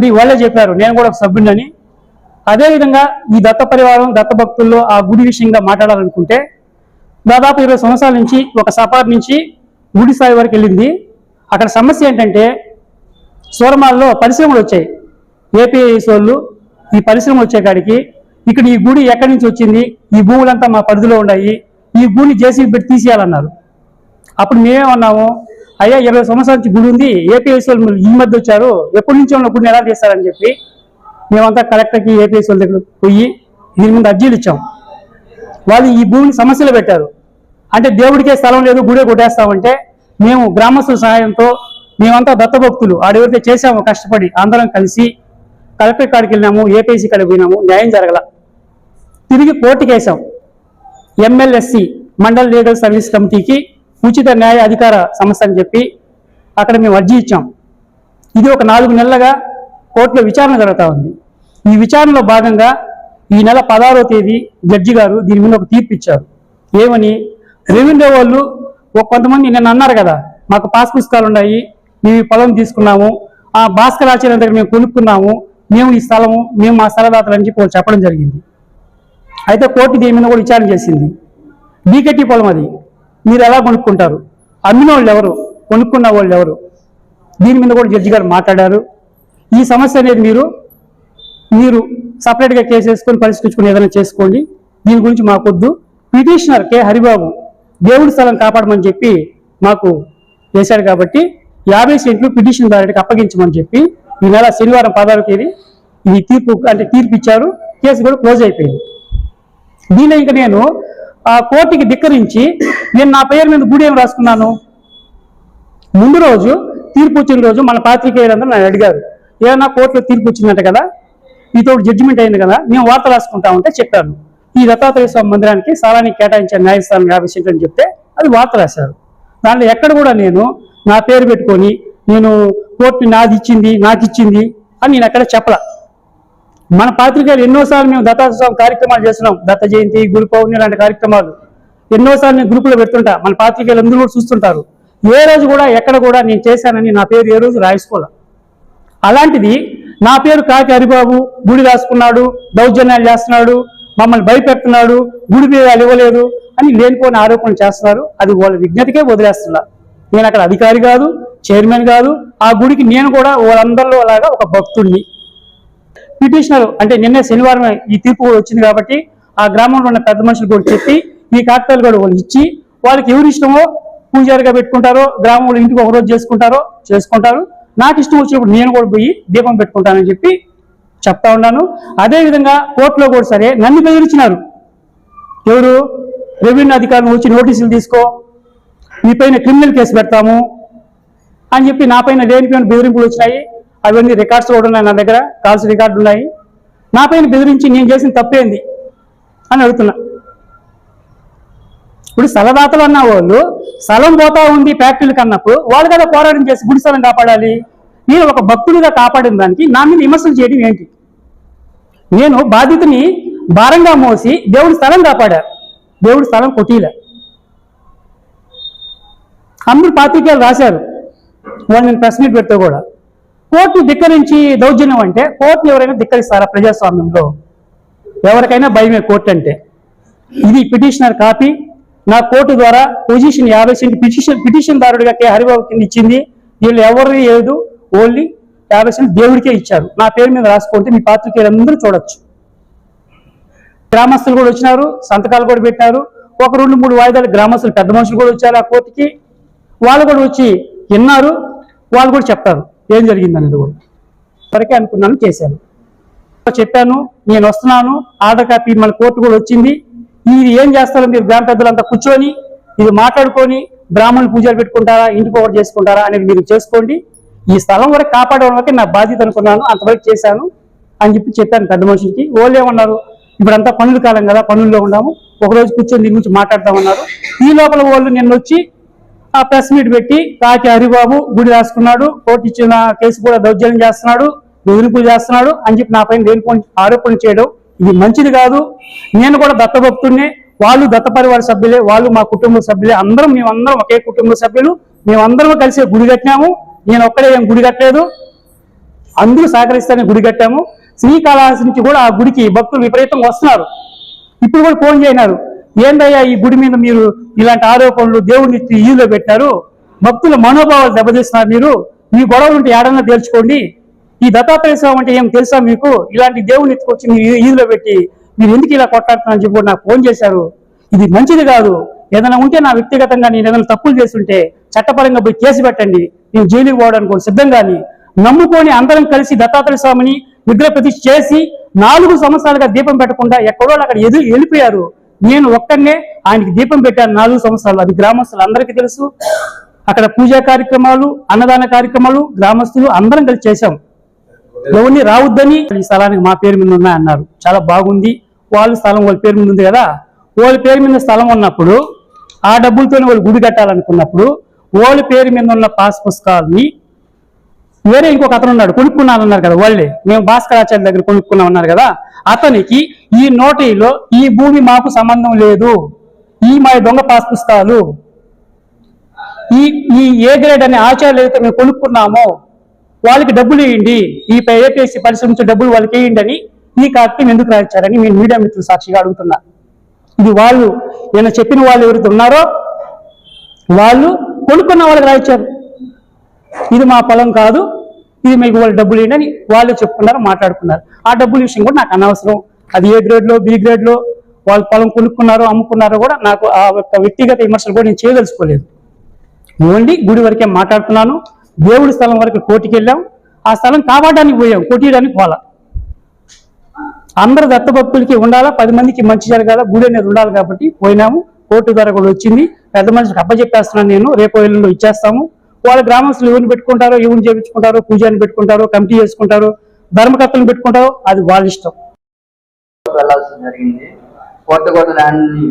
ఇప్పుడు వాళ్ళే చెప్పారు నేను కూడా ఒక సభ్యుడిని అదేవిధంగా ఈ దత్త పరివారం దత్త భక్తుల్లో ఆ గుడి విషయంగా మాట్లాడాలనుకుంటే దాదాపు ఇరవై సంవత్సరాల నుంచి ఒక సపార్ నుంచి గుడి స్థాయి వరకు వెళ్ళింది. అక్కడ సమస్య ఏంటంటే సూరమాల్లో పరిశ్రమలు వచ్చాయి. ఏపీఐఎస్ వాళ్ళు ఈ పరిశ్రమలు వచ్చేకాడికి ఇక్కడ ఈ గుడి ఎక్కడి నుంచి వచ్చింది ఈ భూములంతా మా పరిధిలో ఉన్నాయి ఈ గుడిని జేసీబీ పెట్టి తీసేయాలన్నారు. అప్పుడు మేమేమన్నాము అయ్యా ఇరవై సంవత్సరాల నుంచి గుడి ఉంది. ఏపీఎస్ వాళ్ళు ఈ మధ్య వచ్చారు. ఎప్పటి నుంచి ఉన్న గుడిని ఎలా చేస్తారని చెప్పి మేమంతా కలెక్టర్కి ఏపీఎస్ వాళ్ళ దగ్గర పోయి దీని ముందు అర్జీలు ఇచ్చాం. వాళ్ళు ఈ భూమిని సమస్యలు పెట్టారు. అంటే దేవుడికే స్థలం లేదు గుడే కొట్టేస్తామంటే మేము గ్రామస్తుల సహాయంతో మేమంతా దత్తభక్తులు. ఆడెవరితే చేసాము కష్టపడి అందరం కలిసి కలెక్టర్ కాడికి వెళ్ళినాము ఏపీసీ కాడికి పోయినాము న్యాయం జరగల. తిరిగి కోర్టుకి వేసాం ఎంఎల్ఎస్సి మండల్ లీగల్ సర్వీస్ కమిటీకి ఉచిత న్యాయ అధికార సంస్థ అని చెప్పి అక్కడ మేము అర్జీ ఇచ్చాం. ఇది ఒక నాలుగు నెలలుగా కోర్టులో విచారణ జరుగుతూ ఉంది. ఈ విచారణలో భాగంగా ఈ నెల పదహారో తేదీ జడ్జి గారు దీని మీద ఒక తీర్పు ఇచ్చారు. ఏమని? రెవెన్యూ వాళ్ళు ఒక కొంతమంది నిన్న అన్నారు కదా మాకు పాస్ పుస్తకాలు ఉన్నాయి మేము ఈ పొలం తీసుకున్నాము ఆ భాస్కర్ ఆచార్య దగ్గర మేము కొనుక్కున్నాము మేము ఈ స్థలము మేము మా స్థలదాతలు అని చెప్పి చెప్పడం జరిగింది. అయితే కోర్టు దీని మీద కూడా విచారణ చేసింది. బీకెట్టి పొలం అది. మీరు ఎలా కొనుక్కుంటారు? అమ్మిన వాళ్ళు ఎవరు? కొనుక్కున్న వాళ్ళు ఎవరు? దీని మీద కూడా జడ్జి గారు మాట్లాడారు. ఈ సమస్య అనేది మీరు మీరు సపరేట్గా కేసు వేసుకొని పరిష్కరించుకుని ఏదైనా చేసుకోండి. దీని గురించి మాకొద్దు. Petitioner K. హరిబాబు దేవుడి స్థలం కాపాడమని చెప్పి మాకు వేశాడు కాబట్టి యాభై సెంట్లు పిటిషన్ దారికి అప్పగించమని చెప్పి ఈ నెల శనివారం పదహారు తేదీ ఇది తీర్పు అంటే తీర్పు ఇచ్చారు కేసు కూడా క్లోజ్ అయిపోయింది. దీనిలో ఇంకా నేను కోర్టుకి ధిక్కరించి నేను నా పేరు మీద గుడి ఏం రాసుకున్నాను. ముందు రోజు తీర్పు వచ్చిన రోజు మన పాత్రికేయులందరూ నన్ను అడిగారు. ఏమన్నా కోర్టులో తీర్పు వచ్చిందంట కదా? మీతో జడ్జిమెంట్ అయింది కదా? మేము వార్త రాసుకుంటా ఉంటే చెప్పాను. ఈ దత్తాత్రేయ స్వామి మందిరానికి స్థలానికి కేటాయించిన న్యాయస్థానం యాభై సెంట్లు అని చెప్తే అది వార్త రాశారు. దాంట్లో ఎక్కడ కూడా నేను నా పేరు పెట్టుకొని నేను కోర్టు నాది ఇచ్చింది నాకు ఇచ్చింది అని నేను ఎక్కడ చెప్పలా. మన పాత్రికేయులు ఎన్నోసార్లు మేము దత్తాత్సవం కార్యక్రమాలు చేస్తున్నాం. దత్త జయంతి గురు పౌర్ణమి లాంటి కార్యక్రమాలు. ఎన్నోసార్లు నేను గ్రూపులో పెడుతుంటా. మన పాత్రికేయులు అందరూ కూడా చూస్తుంటారు. ఏ రోజు కూడా ఎక్కడ కూడా నేను చేశానని నా పేరు ఏ రోజు రాయించుకోలే. అలాంటిది నా పేరు కాకి హరిబాబు గుడి రాసుకున్నాడు దౌర్జన్యాలు చేస్తున్నాడు మమ్మల్ని భయపెడుతున్నాడు గుడి పేదాలు ఇవ్వలేదు అని లేనిపోని ఆరోపణలు చేస్తున్నారు. అది వాళ్ళ విజ్ఞతకే వదిలేస్తున్నారు నేను అక్కడ అధికారి కాదు చైర్మన్ కాదు. ఆ గుడికి నేను కూడా వాళ్ళందరిలో అలాగా ఒక భక్తుడిని పిటిషనర్ అంటే నిన్న శనివారం ఈ తీర్పు కూడా వచ్చింది కాబట్టి ఆ గ్రామంలో ఉన్న పెద్ద మనుషులు కూడా చెప్పి ఈ కాగితాలు కూడా వాళ్ళు ఇచ్చి వాళ్ళకి ఎవరు ఇష్టమో పూజారిగా పెట్టుకుంటారో గ్రామంలో ఇంటికి ఒకరోజు చేసుకుంటారో చేసుకుంటారు. నాకు ఇష్టం వచ్చినప్పుడు నేను కూడా పోయి దీపం పెట్టుకుంటానని చెప్పి చెప్తా ఉన్నాను. అదేవిధంగా కోర్టులో కూడా సరే నన్ను బెదిరించినారు ఎవరు? రెవెన్యూ అధికారులు వచ్చి నోటీసులు తీసుకో మీ పైన క్రిమినల్ కేసు పెడతాము అని చెప్పి నా పైన లేనిపోయిన బెదిరింపులు వచ్చినాయి. అవన్నీ రికార్డ్స్ కూడా ఉన్నాయి నా దగ్గర కాల్స్ రికార్డు ఉన్నాయి. నా పైన బెదిరించి నేను చేసిన తప్పేంది అని అడుగుతున్నా. ఇప్పుడు సలదాతలు అన్న వాళ్ళు స్థలం పోతా ఉంది ఫ్యాక్టరీలకు అన్నప్పుడు వాళ్ళు కదా పోరాటం చేసి గుడి స్థలం కాపాడాలి. నేను ఒక భక్తుడిగా కాపాడిన దానికి నా మీద విమర్శలు చేయడం ఏంటి? నేను బాధితుని భారంగా మోసి దేవుడి స్థలం కాపాడా? దేవుడి స్థలం కొట్టిలే. అందరూ పాత్రికేయులు రాశారు. వాళ్ళు నేను ప్రెస్ మీట్ పెడితే కూడా. కోర్టు ధిక్కరించి దౌర్జన్యం అంటే కోర్టును ఎవరైనా ధిక్కరిస్తారా ప్రజాస్వామ్యంలో? ఎవరికైనా భయమే కోర్టు అంటే ఇది పిటిషనర్ కాపీ. నా కోర్టు ద్వారా పొజిషన్ యాభై సెంట్ పిటిషన్ పిటిషన్ దారుడిగా కె. హరిబాబు కింద ఇచ్చింది. వీళ్ళు ఎవరు లేదు ఓన్లీ యాభై సెంట్ దేవుడికే ఇచ్చారు. నా పేరు మీద రాసుకుంటే మీ పాత్రికేయులందరూ చూడొచ్చు. గ్రామస్తులు కూడా వచ్చినారు సంతకాలు కూడా పెట్టారు. ఒక రెండు మూడు వాయిదాలు గ్రామస్తులు పెద్ద మనుషులు కూడా వచ్చారు ఆ కోర్టుకి. వాళ్ళు కూడా వచ్చి విన్నారు వాళ్ళు కూడా చెప్తారు. ఏం జరిగింది అనేది కూడా. వరకే అనుకున్నాను చేశాను. చెప్పాను నేను వస్తున్నాను ఆర్డర్ కాపీ మన కోర్టు కూడా వచ్చింది. ఇది ఏం చేస్తారో మీరు గ్రామ పెద్దలంతా కూర్చొని ఇది మాట్లాడుకొని బ్రాహ్మణులు పూజలు పెట్టుకుంటారా ఇంటికి ఒకటి చేసుకుంటారా అనేది మీరు చేసుకోండి. ఈ స్థలం వరకు కాపాడడం వరకు నా బాధ్యత అనుకున్నాను అంతవరకు చేశాను అని చెప్పి చెప్పాను పెద్ద మనుషులకి. వాళ్ళు ఏమన్నారు ఇప్పుడంతా పనుల కాలం కదా పనుల్లో ఉన్నాము. ఒకరోజు కూర్చొని దీని గురించి మాట్లాడతామన్నారు ఈ లోపల వాళ్ళు నిన్న వచ్చి ఆ ప్రెస్ మీట్ పెట్టి కాకి హరిబాబు గుడి రాసుకున్నాడు కోర్టు ఇచ్చిన కేసు కూడా దౌర్జన్యం చేస్తున్నాడు బెదిరింపులు చేస్తున్నాడు అని చెప్పి నా పైన లేనిపోని ఆరోపణ చేయడం ఇది మంచిది కాదు. నేను కూడా దత్తభక్తుడినే వాళ్ళు దత్త పరివార సభ్యులే వాళ్ళు మా కుటుంబ సభ్యులే అందరం మేమందరం ఒకే కుటుంబ సభ్యులు మేమందరం కలిసి గుడి కట్టినాము. నేను ఒక్కడే ఏం గుడి కట్టలేదు. అందరూ సహకరిస్తారని గుడి కట్టాము. శ్రీకాళహస్తి నుంచి కూడా ఆ గుడికి భక్తులు విపరీతంగా వస్తున్నారు. ఇప్పుడు కూడా ఫోన్ చేయనారు. ఏందయ్యా ఈ గుడి మీద మీరు ఇలాంటి ఆరోపణలు దేవుడిని ఈలో పెట్టారు. భక్తుల మనోభావాలు దెబ్బతీస్తున్నారు మీరు. మీ గొడవలు ఉంటే ఏడన్నా తేల్చుకోండి ఈ దత్తాత్రేయ స్వామి అంటే ఏం తెలుసా మీకు? ఇలాంటి దేవుడిని ఎత్తుకొచ్చి మీరు ఈ- ఈదులో పెట్టి మీరు ఎందుకు ఇలా కొట్లాడుతున్నారని చెప్పి నాకు ఫోన్ చేశారు. ఇది మంచిది కాదు. ఏదైనా ఉంటే నా వ్యక్తిగతంగా నేను ఏదైనా తప్పులు చేస్తుంటే చట్టపరంగా పోయి కేసు పెట్టండి. నేను జైలుకి పోవడానికి కూడా సిద్ధంగాని నమ్ముకొని అందరం కలిసి దత్తాత్రేయ స్వామిని విగ్రహ ప్రతిష్ఠ చేసి నాలుగు సంవత్సరాలుగా దీపం పెట్టకుండా ఎక్కడో అక్కడ ఎదురు వెళ్ళిపోయారు. నేను ఒక్కడనే ఆయనకి దీపం పెట్టాను నాలుగు సంవత్సరాలు. అది గ్రామస్తులు అందరికీ తెలుసు. అక్కడ పూజా కార్యక్రమాలు అన్నదాన కార్యక్రమాలు గ్రామస్తులు అందరం కలిసి చేశాం. ఎవరిని రావద్దని ఈ స్థలానికి మా పేరు మీద ఉన్నాయి అన్నారు. చాలా బాగుంది. వాళ్ళ స్థలం వాళ్ళ పేరు మీద ఉంది కదా. వాళ్ళ పేరు మీద స్థలం ఉన్నప్పుడు ఆ డబ్బులతోనే వాళ్ళు గుడి కట్టాలనుకున్నప్పుడు వాళ్ళ పేరు మీద ఉన్న పాస్ పుస్తకాలని వేరే ఇంకొక అతను ఉన్నాడు కొనుక్కున్నాను అన్నారు కదా వాళ్ళే. మేము భాస్కరాచార్య దగ్గర కొనుక్కున్నాం అన్నారు కదా అతనికి ఈ నోటీలో ఈ భూమి మాకు సంబంధం లేదు. ఈ మా దొంగ పాస్ పుస్తకాలు ఈ ఈ ఏ గ్రేడ్ అనే ఆచార్యులు అయితే మేము కొనుక్కున్నామో వాళ్ళకి డబ్బులు ఇవ్వండి. ఈ ఏపీఎస్సీ పరిశ్రమ డబ్బులు వాళ్ళకి వేయండి అని ఈ కాక్యం ఎందుకు రాయించారని నేను మీడియా మిత్రులు సాక్షిగా అడుగుతున్నా. ఇది వాళ్ళు నేను చెప్పిన వాళ్ళు ఎవరైతే ఉన్నారో వాళ్ళు కొనుక్కున్న వాళ్ళకి రాయించారు. ఇది మా పొలం కాదు ఇది మీకు వాళ్ళు డబ్బులు ఏంటని అని వాళ్ళు చెప్పుకున్నారు మాట్లాడుకున్నారు. ఆ డబ్బుల విషయం కూడా నాకు అనవసరం. అది ఏ గ్రేడ్లో బి గ్రేడ్లో వాళ్ళు పొలం కొనుక్కున్నారో అమ్ముకున్నారో కూడా నాకు ఆ యొక్క వ్యక్తిగత విమర్శలు కూడా నేను చేయదలుచుకోలేదు. ఓన్లీ గుడి వరకే మాట్లాడుతున్నాను. దేవుడి స్థలం వరకు కోటికి వెళ్ళాం. ఆ స్థలం కాపాడడానికి పోయాం కొట్టియడానికి పోలా అందరు దత్తభక్తులకి ఉండాలా? పది మందికి మంచి జరగాల? గుడి అనేది ఉండాలి కాబట్టి పోయినాము. కోర్టు ద్వారా కూడా వచ్చింది. పెద్ద మనిషికి అప్పచెప్పేస్తున్నాను నేను. రేపు ఎల్లుండో ఇచ్చేస్తాము. వాళ్ళ గ్రామస్తులు ఎవరిని పెట్టుకుంటారో ఎవరిని చేపించుకుంటారో పూజాని పెట్టుకుంటారో కమిటీ చేసుకుంటారో ధర్మకర్తలను పెట్టుకుంటారో అది వాళ్ళ ఇష్టం. వెళ్ళాల్సి జరిగింది. కొత్త ల్యాండ్ని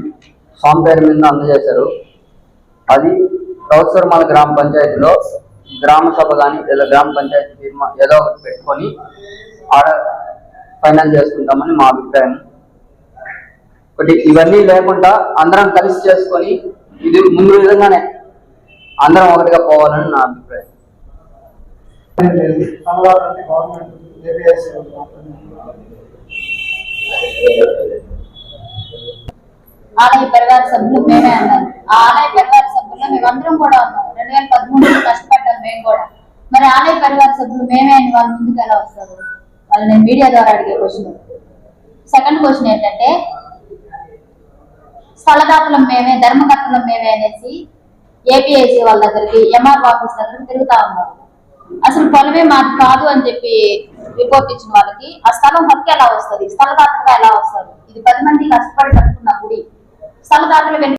స్వామి పేరు మీద అందజేశారు. అది రౌసర్మాల గ్రామ పంచాయతీలో గ్రామ సభ కానీ లేదా గ్రామ పంచాయతీ ఏదో ఒకటి పెట్టుకొని ఆడ ఫైనల్ చేసుకుంటామని మా అభిప్రాయం. ఒకటి ఇవన్నీ లేకుండా అందరం కలిసి చేసుకొని ఇది ముందు విధంగానే అందరం ఒకటిగా పోవాలని నా అభిప్రాయం. ఆలయ పరివార సభ్యులు మేమే అన్నారు. ఆ ఆలయ పరివార సభ్యుల్లో మేమందరం కూడా ఉన్నాం. రెండు వేల పదమూడులో కష్టపడ్డాం మేము కూడా. మరి ఆలయ పరివార సభ్యులు మేమే అని వాళ్ళ ముందుకు ఎలా వస్తారు? వాళ్ళు నేను మీడియా ద్వారా అడిగే క్వశ్చన్ సెకండ్ క్వశ్చన్ ఏంటంటే స్థలదాతలం మేమే ధర్మకర్తలం మేమే అనేసి ఏపీఐసి వాళ్ళ దగ్గరికి ఎంఆర్ ఆఫీస్ దగ్గరికి తిరుగుతా ఉన్నారు. అసలు పొలమే మాది కాదు అని చెప్పి రిపోర్ట్ ఇచ్చిన వాళ్ళకి ఆ స్థలం హక్కు ఎలా వస్తుంది? స్థలదాతలుగా ఎలా వస్తారు? ఇది పది మంది కష్టపడి కట్టుకున్న గుడి. స్థలదాతలు